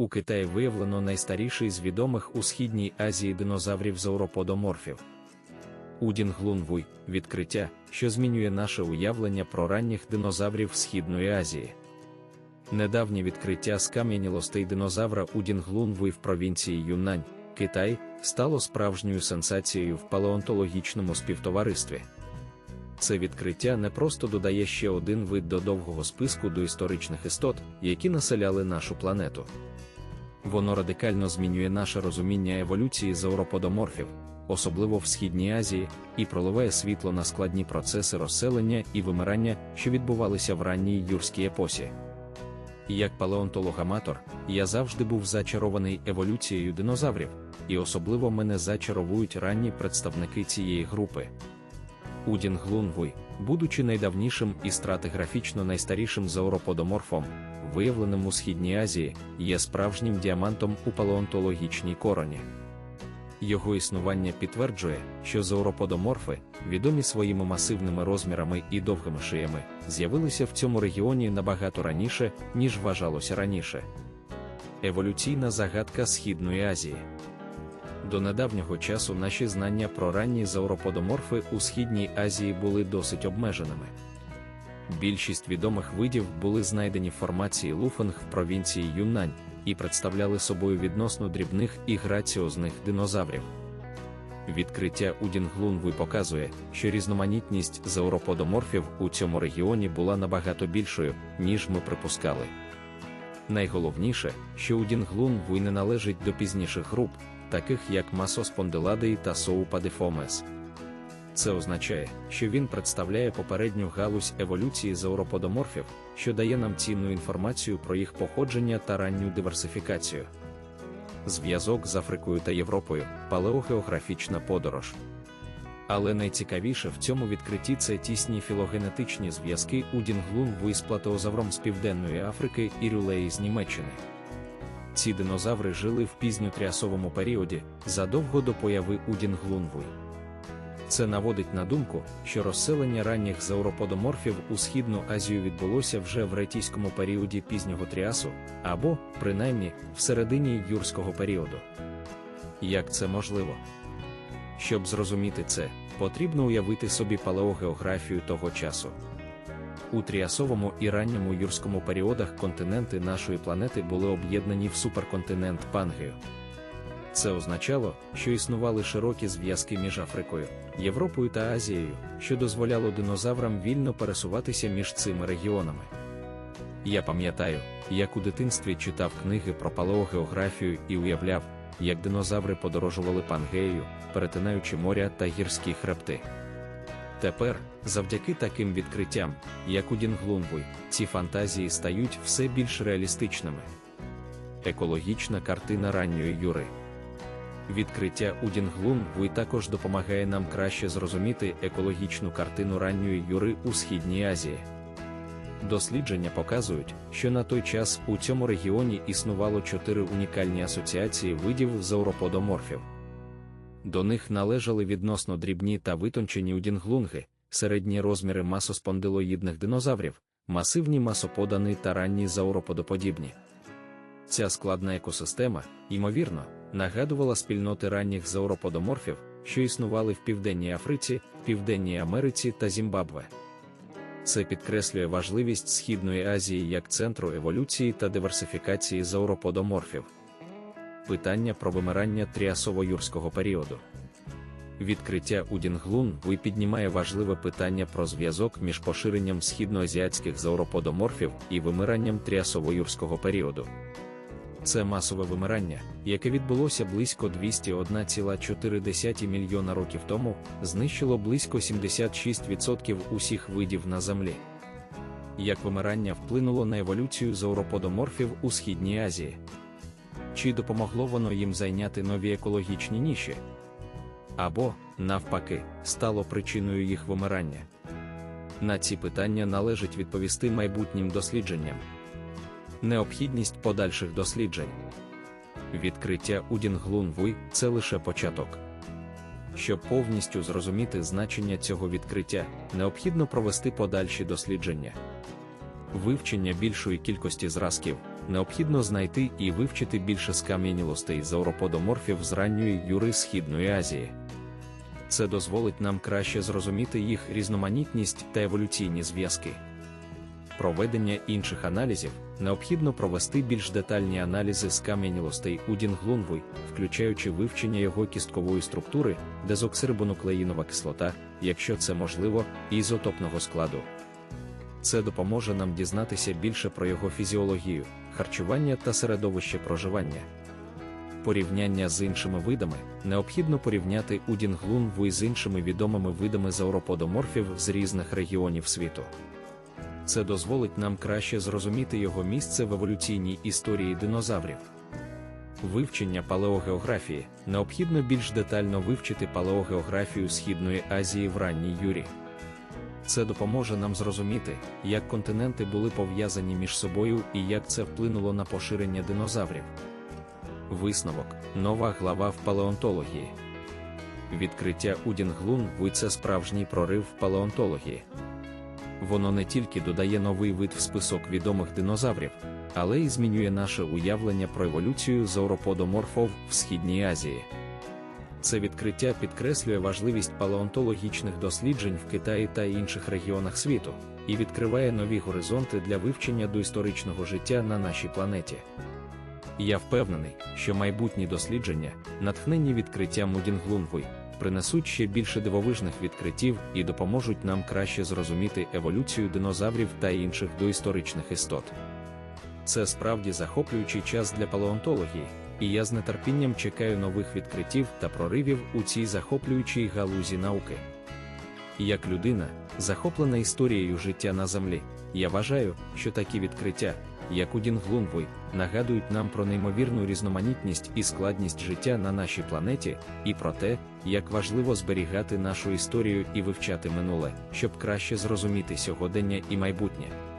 У Китаї виявлено найстаріший з відомих у Східній Азії динозаврів зауроподоморфів. Удінглунвуй відкриття, що змінює наше уявлення про ранніх динозаврів Східної Азії. Недавнє відкриття скам'янілостей динозавра Удінглунвуй в провінції Юннань, Китай, стало справжньою сенсацією в палеонтологічному співтоваристві. Це відкриття не просто додає ще один вид до довгого списку доісторичних істот, які населяли нашу планету. Воно радикально змінює наше розуміння еволюції зауроподоморфів, особливо в Східній Азії, і проливає світло на складні процеси розселення і вимирання, що відбувалися в ранній юрській епосі. Як палеонтолог-аматор, я завжди був зачарований еволюцією динозаврів, і особливо мене зачаровують ранні представники цієї групи. Удінглунвуй, будучи найдавнішим і стратиграфічно найстарішим зауроподоморфом, виявленим у Східній Азії, є справжнім діамантом у палеонтологічній короні. Його існування підтверджує, що зауроподоморфи, відомі своїми масивними розмірами і довгими шиями, з'явилися в цьому регіоні набагато раніше, ніж вважалося раніше. Еволюційна загадка Східної Азії. До недавнього часу наші знання про ранні зауроподоморфи у Східній Азії були досить обмеженими. Більшість відомих видів були знайдені в формації Луфенг в провінції Юннань і представляли собою відносно дрібних і граціозних динозаврів. Відкриття Удінглунвуй показує, що різноманітність зауроподоморфів у цьому регіоні була набагато більшою, ніж ми припускали. Найголовніше, що Удінглунвуй не належить до пізніших груп, таких як масоспондиладеї та соупадифомес. Це означає, що він представляє попередню галузь еволюції зауроподоморфів, що дає нам цінну інформацію про їх походження та ранню диверсифікацію. Зв'язок з Африкою та Європою палеогеографічна подорож. Але найцікавіше в цьому відкритті це тісні філогенетичні зв'язки у Дінглунву з платеозавром з Південної Африки і Рюлеї з Німеччини. Ці динозаври жили в пізньотріасовому періоді задовго до появи Удінглунвуй. Це наводить на думку, що розселення ранніх зауроподоморфів у Східну Азію відбулося вже в ретійському періоді пізнього тріасу, або, принаймні, в середині юрського періоду. Як це можливо? Щоб зрозуміти це, потрібно уявити собі палеогеографію того часу. У тріасовому і ранньому юрському періодах континенти нашої планети були об'єднані в суперконтинент Пангею. Це означало, що існували широкі зв'язки між Африкою, Європою та Азією, що дозволяло динозаврам вільно пересуватися між цими регіонами. Я пам'ятаю, як у дитинстві читав книги про палеогеографію і уявляв, як динозаври подорожували Пангеєю, перетинаючи моря та гірські хребти. Тепер, завдяки таким відкриттям, як у Дінглунвуй, ці фантазії стають все більш реалістичними. Екологічна картина ранньої юри. Відкриття у Дінглунвуй також допомагає нам краще зрозуміти екологічну картину ранньої юри у Східній Азії. Дослідження показують, що на той час у цьому регіоні існувало чотири унікальні асоціації видів зауроподоморфів. До них належали відносно дрібні та витончені удінглунги, середні розміри масоспондилоїдних динозаврів, масивні масоподани та ранні зауроподоподібні. Ця складна екосистема, ймовірно, нагадувала спільноти ранніх зауроподоморфів, що існували в Південній Африці, Південній Америці та Зімбабве. Це підкреслює важливість Східної Азії як центру еволюції та диверсифікації зауроподоморфів. Питання про вимирання тріасово-юрського періоду. Відкриття у Дінглун піднімає важливе питання про зв'язок між поширенням східноазіатських зауроподоморфів і вимиранням тріасово-юрського періоду. Це масове вимирання, яке відбулося близько 201,4 мільйона років тому, знищило близько 76% усіх видів на Землі. Як вимирання вплинуло на еволюцію зауроподоморфів у Східній Азії? Чи допомогло воно їм зайняти нові екологічні ніші? Або, навпаки, стало причиною їх вимирання? На ці питання належить відповісти майбутнім дослідженням. Необхідність подальших досліджень. Відкриття у Дінглунвуй – це лише початок. Щоб повністю зрозуміти значення цього відкриття, необхідно провести подальші дослідження. Вивчення більшої кількості зразків, необхідно знайти і вивчити більше скам'янілостей зауроподоморфів з ранньої юри Східної Азії. Це дозволить нам краще зрозуміти їх різноманітність та еволюційні зв'язки. Проведення інших аналізів необхідно провести більш детальні аналізи скам'янілостей у Дінглунвуй, включаючи вивчення його кісткової структури, дезоксирибонуклеїнова кислота, якщо це можливо, ізотопного складу. Це допоможе нам дізнатися більше про його фізіологію, харчування та середовище проживання. Порівняння з іншими видами необхідно порівняти Удінглунвуй з іншими відомими видами зауроподоморфів з різних регіонів світу. Це дозволить нам краще зрозуміти його місце в еволюційній історії динозаврів. Вивчення палеогеографії необхідно більш детально вивчити палеогеографію Східної Азії в ранній юрі. Це допоможе нам зрозуміти, як континенти були пов'язані між собою і як це вплинуло на поширення динозаврів. Висновок нова глава в палеонтології. Відкриття Удінглун це справжній прорив в палеонтології. Воно не тільки додає новий вид в список відомих динозаврів, але й змінює наше уявлення про еволюцію зауроподоморфов в Східній Азії. Це відкриття підкреслює важливість палеонтологічних досліджень в Китаї та інших регіонах світу і відкриває нові горизонти для вивчення доісторичного життя на нашій планеті. Я впевнений, що майбутні дослідження, натхнені відкриттям Мудінглунвуй, принесуть ще більше дивовижних відкриттів і допоможуть нам краще зрозуміти еволюцію динозаврів та інших доісторичних істот. Це справді захоплюючий час для палеонтології, і я з нетерпінням чекаю нових відкриттів та проривів у цій захоплюючій галузі науки. Як людина, захоплена історією життя на землі, я вважаю, що такі відкриття, як у Дінглунвуй, нагадують нам про неймовірну різноманітність і складність життя на нашій планеті, і про те, як важливо зберігати нашу історію і вивчати минуле, щоб краще зрозуміти сьогодення і майбутнє.